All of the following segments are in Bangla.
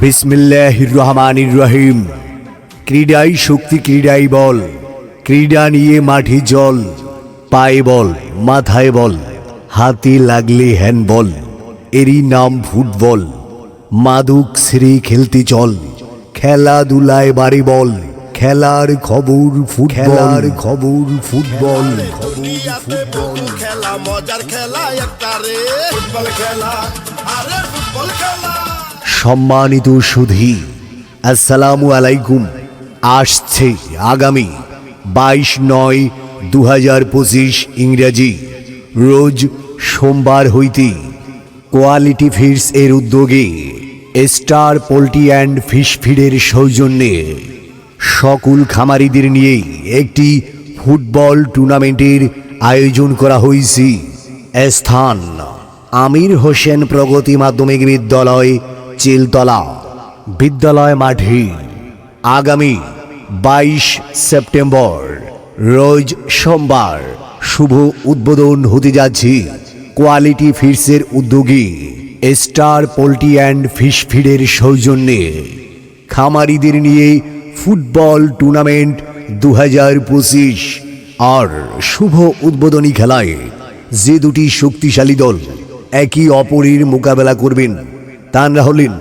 বিসমিল্লাহির রহমানির রহিম। ক্রীড়াই শক্তি ক্রীড়াই বল। ক্রীড়া নিয়ে মাঠে জল পায়ে বল মাথায় বল হাতে লাগলে হ্যান্ডবল। এরই নাম ফুটবল। মাদুক শ্রী খেলতে চল। খেলাধুলায় বাড়ি বল। খেলার খবর ফুট খেলার খবর ফুটবল। খেলা মজার খেলা একটা রে। ফুটবল খেলা আরে সম্মানিত সুধী, আসসালামু আলাইকুম। আসছে আগামী বাইশ নয় দু হাজার পঁচিশ ইংরাজি। রোজ সোমবার হইতে কোয়ালিটি ফিডস এর উদ্যোগে স্টার পোলট্রি অ্যান্ড ফিশ ফিডের সৌজন্যে সকল খামারিদের নিয়ে একটি ফুটবল টুর্নামেন্টের আয়োজন করা হয়েছে স্থান আমির হোসেন প্রগতি মাধ্যমিক বিদ্যালয় চিলতলা বিদ্যালয় মাঠে আগামী বাইশ সেপ্টেম্বর, রোজ সোমবার শুভ উদ্বোধন হতে যাচ্ছে কোয়ালিটি ফিডসের উদ্যোগে স্টার পোল্ট্রি অ্যান্ড ফিশ ফিডের সৌজন্যে। খামারিদের নিয়ে ফুটবল টুর্নামেন্ট দু হাজার পঁচিশ আর শুভ উদ্বোধনী খেলায় যে দুটি শক্তিশালী দল একই অপরের মোকাবেলা করবেন। তারা হলেন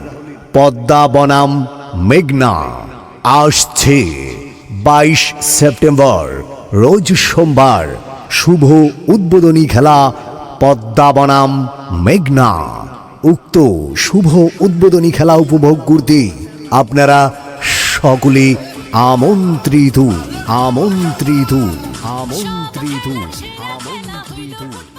পদ্মা বনাম মেঘনা। আসছে বাইশ সেপ্টেম্বর, রোজ সোমবার, শুভ উদ্বোধনী খেলা, পদ্মা বনাম মেঘনা। উক্ত শুভ উদ্বোধনী খেলা উপভোগ করতে আপনারা সকলে আমন্ত্রিত আমন্ত্রিত আমন্ত্রিত আমন্ত্রিত।